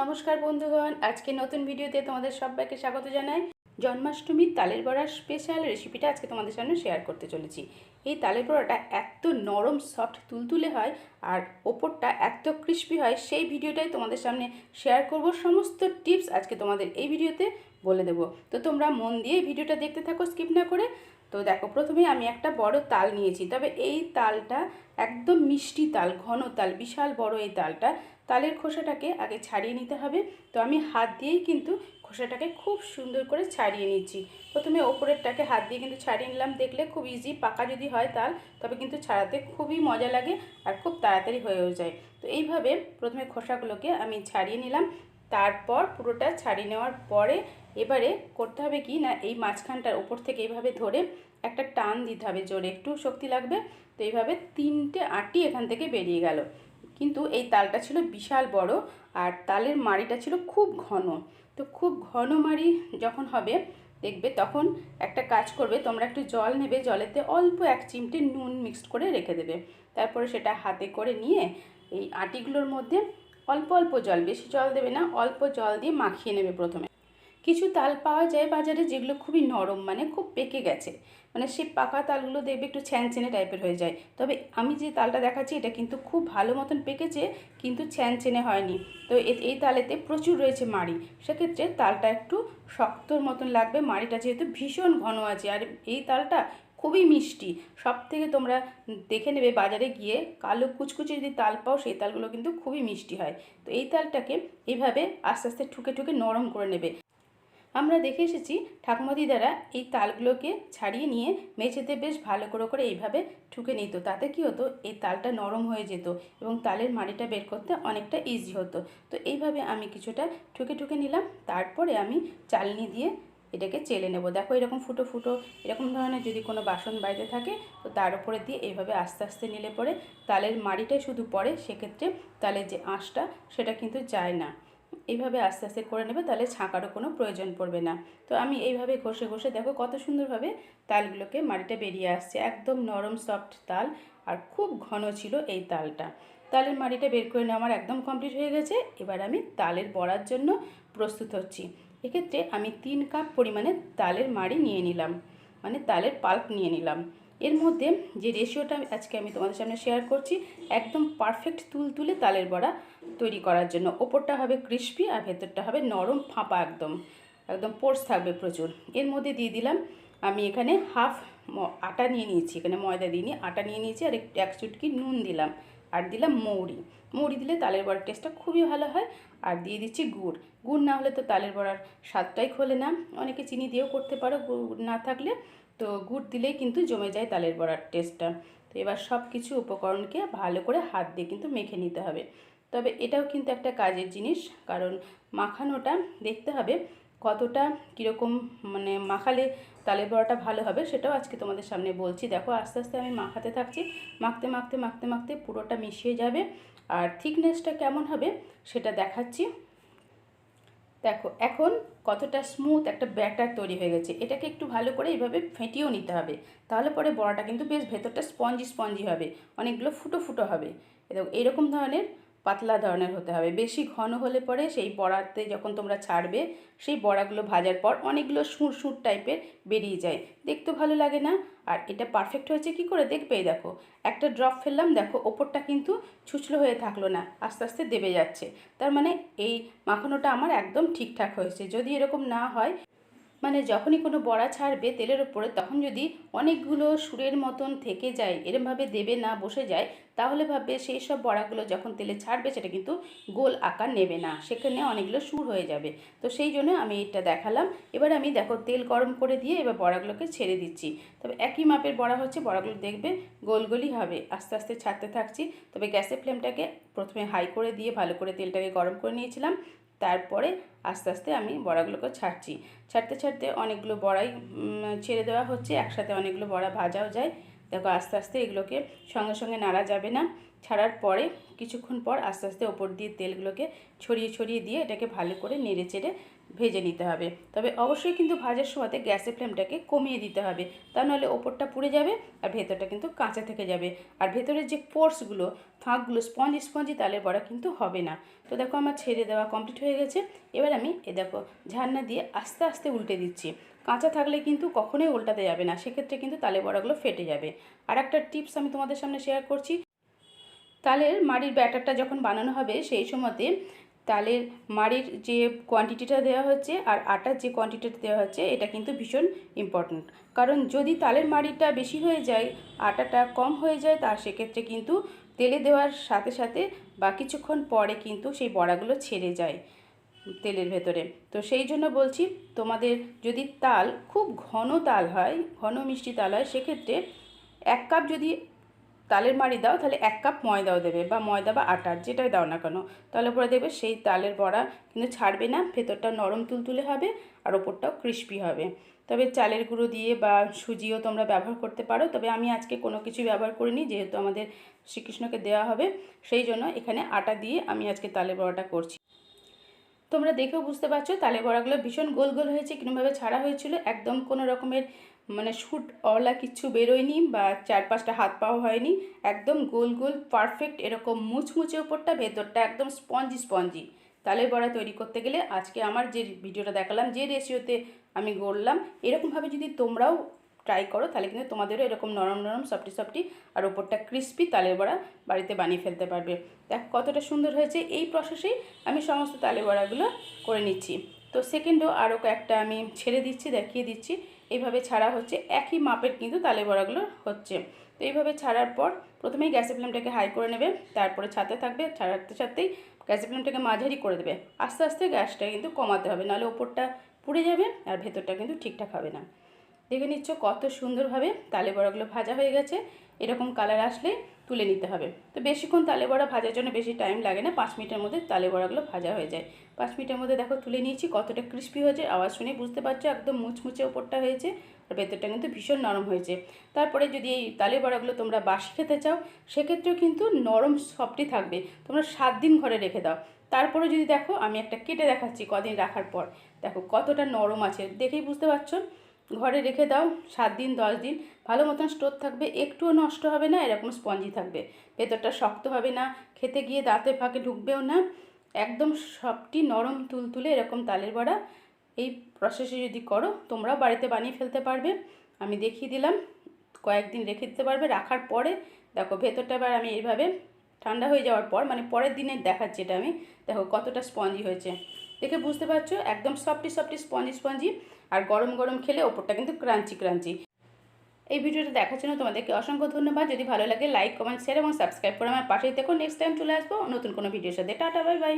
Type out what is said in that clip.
নমস্কার বন্ধুগণ, আজকে নতুন ভিডিওতে তোমাদের সবাইকে স্বাগত জানাই। জন্মাষ্টমীর তালের বড়ার স্পেশাল রেসিপিটা আজকে তোমাদের সামনে শেয়ার করতে চলেছি। এই তালের বড়াটা এত নরম সফট তুলতুলে হয় আর ওপরটা এত ক্রিস্পি হয়, সেই ভিডিওটাই তোমাদের সামনে শেয়ার করব। সমস্ত টিপস আজকে তোমাদের এই ভিডিওতে বলে দেবো। তো তোমরা মন দিয়ে ভিডিওটা দেখতে থাকো স্কিপ না করে। তো দেখো, প্রথমে আমি একটা বড় তাল নিয়েছি, তবে এই তালটা একদম মিষ্টি তাল, ঘন তাল, বিশাল বড় এই তালটা তালের খোসাটাকে আগে ছাড়িয়ে নিতে হবে। তো আমি হাত দিয়েই কিন্তু খোসাটাকে খুব সুন্দর করে ছাড়িয়ে নিচ্ছি। প্রথমে ওপরেরটাকে হাত দিয়ে কিন্তু ছাড়িয়ে নিলাম। দেখলে খুব ইজি পাকা যদি হয় তাল, তবে কিন্তু ছাড়াতে খুবই মজা লাগে আর খুব তাড়াতাড়ি হয়েও যায়। তো এইভাবে প্রথমে খোসাগুলোকে আমি ছাড়িয়ে নিলাম। তারপর পুরোটা ছাড়িয়ে নেওয়ার পরে এবারে করতে হবে কি না, এই মাঝখানটার ওপর থেকে এইভাবে ধরে একটা টান দিতে হবে জোরে। একটু শক্তি লাগবে। তো এইভাবে তিনটে আটি এখান থেকে বেরিয়ে গেল। কিন্তু এই তালটা ছিল বিশাল বড় আর তালের মাড়িটা ছিল খুব ঘন। তো খুব ঘন মাড়ি যখন হবে, দেখবে তখন একটা কাজ করবে, তোমরা একটু জল নেবে, জলেতে অল্প এক চিমটে নুন মিক্সড করে রেখে দেবে। তারপরে সেটা হাতে করে নিয়ে এই আটিগুলোর মধ্যে অল্প অল্প জল, বেশি জল দেবে না, অল্প জল দিয়ে মাখিয়ে নেবে প্রথমে। কিছু তাল পাওয়া যায় বাজারে যেগুলো খুবই নরম মানে খুব পেকে গেছে। মানে সেই পাকা তালগুলো দেখবে একটু ছ্যানচেনে টাইপের হয়ে যায়। তবে আমি যে তালটা দেখাচ্ছি, এটা কিন্তু খুব ভালো মতন পেকেছে, কিন্তু ছ্যানচেনে হয়নি। তো এই তালেতে প্রচুর রয়েছে মাড়ি। সেক্ষেত্রে তালটা একটু শক্তর মতন লাগবে। মাড়িটা যেহেতু ভীষণ ঘন আছে, আর এই তালটা খুবই মিষ্টি। সব থেকে তোমরা দেখে নেবে বাজারে গিয়ে, কালো কুচকুচে যদি তাল পাও, সেই তালগুলো কিন্তু খুবই মিষ্টি হয়। তো এই তালটাকে এইভাবে আস্তে আস্তে ঠুকে ঠুকে নরম করে নেবে। আমরা দেখে এসেছি ঠাকুমাদি দ্বারা এই তালগুলোকে ছাড়িয়ে নিয়ে মেঝেতে বেশ ভালো করে করে এইভাবে ঠুকে নিত। তাতে কি হতো, এই তালটা নরম হয়ে যেত এবং তালের মাড়িটা বের করতে অনেকটা ইজি হতো। তো এইভাবে আমি কিছুটা ঠুকে ঠুকে নিলাম, তারপরে আমি চালনি দিয়ে এটাকে চেলে নেব। দেখো এরকম ফুটো ফুটো, এরকম ধরনের যদি কোনো বাসন বাড়িতে থাকে, তো তার উপরে দিয়ে এইভাবে আস্তে আস্তে নিলে পরে তালের মাড়িটাই শুধু পড়ে, সেক্ষেত্রে তালের যে আঁশটা, সেটা কিন্তু যায় না। এইভাবে আস্তে আস্তে করে নেবে, তাহলে ছাঁকারও কোনো প্রয়োজন পড়বে না। তো আমি এইভাবে ঘষে ঘষে দেখো কত সুন্দরভাবে তালগুলোকে মাটিটা বেরিয়ে আসছে, একদম নরম সফট তাল আর খুব ঘন ছিল এই তালটা। তালের মাড়িটা বের করে নেওয়া আমার একদম কমপ্লিট হয়ে গেছে, এবার আমি তালের বড়ার জন্য প্রস্তুত হচ্ছি। এক্ষেত্রে আমি তিন কাপ পরিমাণে তালের মাড়ি নিয়ে নিলাম মানে তালের পাল্প নিয়ে নিলাম। এর মধ্যে যে রেশিওটা আজকে আমি তোমাদের সামনে শেয়ার করছি, একদম পারফেক্ট তুল তুলে তালের বড়া তৈরি করার জন্য। ওপরটা হবে ক্রিস্পি আর ভেতরটা হবে নরম ফাঁপা একদম। একদম পোর্স থাকবে প্রচুর। এর মধ্যে দিয়ে দিলাম, আমি এখানে হাফ আটা নিয়ে নিয়েছি। এখানে ময়দা দিয়ে আটা নিয়ে নিয়েছি আর এক চুটকি নুন দিলাম। আর দিলাম মৌরি। মৌরি দিলে তালের বড়ার টেস্টটা খুবই ভালো হয়। আর দিয়ে দিচ্ছি গুড়। গুড় না হলে তো তালের বড়ার স্বাদটাই খোলে না। অনেকে চিনি দিয়েও করতে পারো। গুড় না থাকলে তো গুড় দিলেই কিন্তু জমে যায় তালের বড়ার টেস্টটা তো এবার সব কিছু উপকরণকে ভালো করে হাত দিয়ে কিন্তু মেখে নিতে হবে। তবে এটাও কিন্তু একটা কাজের জিনিস, কারণ মাখানোটা দেখতে হবে কতটা কীরকম মানে মাখালে তালের বড়াটা ভালো হবে সেটাও আজকে তোমাদের সামনে বলছি। দেখো আস্তে আস্তে আমি মাখাতে থাকছি, মাখতে মাখতে মাখতে মাখতে পুরোটা মিশিয়ে যাবে। আর থিকনেসটা কেমন হবে সেটা দেখাচ্ছি। দেখো, এখন কতটা স্মুথ একটা ব্যাটার তৈরি হয়ে গেছে। এটাকে একটু ভালো করে এইভাবে ফেটিয়েও নিতে হবে। তাহলে পরে বড়াটা কিন্তু বেশ ভেতরটা স্পঞ্জি স্পঞ্জি হবে, অনেকগুলো ফুটো ফুটো হবে। এরকম ধরনের পাতলা ধরনের হতে হবে। বেশি ঘন হলে পরে সেই বড়াতে যখন তোমরা ছাড়বে, সেই বড়াগুলো ভাজার পর অনেকগুলো সুর সুর টাইপের বেরিয়ে যায়। দেখতে ভালো লাগে না? আর এটা পারফেক্ট হয়েছে কি করে? দেখবেই দেখো। একটা ড্রপ ফেললাম, দেখো, ওপরটা কিন্তু ছুচলো হয়ে থাকল না, আস্তে আস্তে দেবে যাচ্ছে। তার মানে এই মাখানোটা আমার একদম ঠিকঠাক হয়েছে। যদি এরকম না হয় মানে যখনই কোনো বড়া ছাড়বে তেলের ওপরে তখন যদি অনেকগুলো সুরের মতন থেকে যায়, এরমভাবে দেবে না, বসে যায়, তাহলে ভাববে সেই সব বড়াগুলো যখন তেলে ছাড়বে, সেটা কিন্তু গোল আকার নেবে না। সেখানে অনেকগুলো সুর হয়ে যাবে। তো সেই জন্য আমি এটা দেখালাম। এবার আমি দেখো তেল গরম করে দিয়ে এবার বড়াগুলোকে ছেড়ে দিচ্ছি। তবে একই মাপের বড়া হচ্ছে, বড়াগুলো দেখবে গোল গোলই হবে। আস্তে আস্তে ছাড়তে থাকছি। তবে গ্যাসের ফ্লেমটাকে প্রথমে হাই করে দিয়ে ভালো করে তেলটাকে গরম করে নিয়েছিলাম। তারপরে আস্তে আস্তে আমি বড়াগুলোকে ছাড়ছি। ছাড়তে ছাড়তে অনেকগুলো বড়াই ছেড়ে দেওয়া হচ্ছে, একসাথে অনেকগুলো বড়া ভাজাও যায়। দেখো আস্তে আস্তে এগুলোকে সঙ্গে সঙ্গে নাড়া যাবে না। ছাড়ার পরে কিছুক্ষণ পর আস্তে আস্তে ওপর দিয়ে তেলগুলোকে ছড়িয়ে ছড়িয়ে দিয়ে এটাকে ভালো করে নেড়ে চেড়ে ভেজে নিতে হবে। তবে অবশ্যই কিন্তু ভাজার সময়তে গ্যাসের ফ্লেমটাকে কমিয়ে দিতে হবে। তা নাহলে ওপরটা পুড়ে যাবে আর ভেতরটা কিন্তু কাঁচা থেকে যাবে। আর ভেতরের যে পোর্সগুলো, ফাঁকগুলো, স্পঞ্জি স্পঞ্জি তালে বড়া কিন্তু হবে না। তো দেখো আমার ছেড়ে দেওয়া কমপ্লিট হয়ে গেছে। এবার আমি এ দেখো ঝান্না দিয়ে আস্তে আস্তে উল্টে দিচ্ছি। কাঁচা থাকলে কিন্তু কখনোই উল্টাতে যাবে না। সেক্ষেত্রে কিন্তু তালে বড়াগুলো ফেটে যাবে। আর একটা টিপস আমি তোমাদের সামনে শেয়ার করছি। তালের মাড়ির ব্যাটারটা যখন বানানো হবে, সেই সময়তে তালের মাড়ির যে কোয়ান্টিটিটা দেওয়া হচ্ছে আর আটার যে কোয়ান্টিটিটা দেওয়া হচ্ছে, এটা কিন্তু ভীষণ ইম্পর্ট্যান্ট কারণ যদি তালের মাড়িটা বেশি হয়ে যায়, আটাটা কম হয়ে যায় তার সেক্ষেত্রে কিন্তু তেলে দেওয়ার সাথে সাথে বা কিছুক্ষণ পরে কিন্তু সেই বড়াগুলো ছেড়ে যায় তেলের ভেতরে। তো সেই জন্য বলছি, তোমাদের যদি তাল খুব ঘন তাল হয়, ঘন মিষ্টি তাল হয়, সেক্ষেত্রে এক কাপ যদি তালের মাড়ি দাও, তাহলে এক কাপ ময়দাও দেবে বা ময়দা বা আটার যেটাই দাও না কেন। তাহলে পরে দেখবে সেই তালের বড়া কিন্তু ছাড়বে না, ভেতরটা নরম তুলতুলে হবে আর ওপরটাও ক্রিস্পি হবে। তবে চালের গুঁড়ো দিয়ে বা সুজিও তোমরা ব্যবহার করতে পারো, তবে আমি আজকে কোনো কিছু ব্যবহার করিনি, যেহেতু আমাদের শ্রীকৃষ্ণকে দেওয়া হবে, সেই জন্য এখানে আটা দিয়ে আমি আজকে তালের বড়াটা করছি। তোমরা দেখেও বুঝতে পারছ তালে বড়াগুলো ভীষণ গোল গোল হয়েছে, কিরমভাবে ছাড়া হয়েছিল, একদম কোনো রকমের মানে শুট অলা কিচ্ছু বেরোয়নি বা চার পাঁচটা হাত পাও হয়নি, একদম গোল গোল পারফেক্ট এরকম মুচমুচে ওপরটা ভেতরটা একদম স্পঞ্জি স্পঞ্জি তালের বড়া তৈরি করতে গেলে আজকে আমার যে ভিডিওটা দেখালাম, যে রেশিওতে আমি গড়লাম, এরকমভাবে যদি তোমরাও ট্রাই করো, তাহলে কিন্তু তোমাদেরও এরকম নরম নরম সফটি সফটি আর ওপরটা ক্রিস্পি তালের বড়া বাড়িতে বানিয়ে ফেলতে পারবে। দেখ কতটা সুন্দর হয়েছে এই প্রসেসেই আমি সমস্ত তালের বড়াগুলো করে নিচ্ছি। তো সেকেন্ডও আরও কয়েকটা আমি ছেড়ে দিচ্ছি, দেখিয়ে দিচ্ছি। এইভাবে ছাড়া হচ্ছে, একই মাপের কিন্তু তালে বড়াগুলো হচ্ছে। তো এইভাবে ছাড়ার পর প্রথমেই গ্যাসের ফ্লেমটাকে হাই করে নেবে, তারপরে ছাতে থাকবে, ছাড়াতে ছাড়তেই গ্যাসের ফ্লেমটাকে মাঝারি করে দেবে। আস্তে আস্তে গ্যাসটা কিন্তু কমাতে হবে, নাহলে ওপরটা পুড়ে যাবে আর ভেতরটা কিন্তু ঠিকঠাক হবে না। দেখে নিচ্ছ কত সুন্দরভাবে তালে বড়াগুলো ভাজা হয়ে গেছে। এরকম কালার আসলে তুলে নিতে হবে। তো বেশিক্ষণ তালে বড়া ভাজার জন্য বেশি টাইম লাগে না, পাঁচ মিনিটের মধ্যে তালে বড়াগুলো ভাজা হয়ে যায়। পাঁচ মিনিটের মধ্যে দেখো তুলে নিয়েছি, কতটা ক্রিস্পি হয়েছে, আওয়াজ শুনে বুঝতে পারছ, একদম মুচমুচে ওপরটা হয়েছে, আর ভেতরটা কিন্তু ভীষণ নরম হয়েছে। তারপরে যদি এই তালে বড়াগুলো তোমরা বাসি খেতে চাও, সেক্ষেত্রেও কিন্তু নরম সফটই থাকবে। তোমরা সাত দিন ঘরে রেখে দাও। তারপরে যদি দেখো, আমি একটা কেটে দেখাচ্ছি কদিন রাখার পর। দেখো কতটা নরম আছে, দেখেই বুঝতে পারছ? ঘরে রেখে দাও, সাত দিন, দশ দিন, ভালো মতন স্টোর থাকবে, একটুও নষ্ট হবে না, এরকম স্পঞ্জি থাকবে। ভেতরটা শক্ত হবে না, খেতে গিয়ে দাঁতে ফাঁকে ঢুকবেও না, একদম সবটি নরম তুলতুলে এরকম তালের বড়া। এই প্রসেসে যদি করো, তোমরাও বাড়িতে বানিয়ে ফেলতে পারবে। আমি দেখিয়ে দিলাম, কয়েকদিন রেখে দিতে পারবে, রাখার পরে, দেখো ভেতরটা এবার আমি এইভাবে ঠান্ডা হয়ে যাওয়ার পর মানে পরের দিনের দেখাচ্ছি এটা আমি, দেখো কতটা স্পঞ্জি হয়েছে। দেখে বুঝতে পারছ? একদম সফটি সফটি স্পঞ্জি স্পঞ্জি আর গরম গরম খেলে ওপরটা কিন্তু ক্রাঞ্চি ক্রাঞ্চি। এই ভিডিওটা দেখার জন্য তোমাদেরকে অসংখ্য ধন্যবাদ। যদি ভালো লাগে লাইক কমেন্ট শেয়ার এবং সাবস্ক্রাইব করে আমার পাশেই দেখো নেক্সট টাইম চলে আসব নতুন কোনো ভিডিওর সাথে। Tata bye bye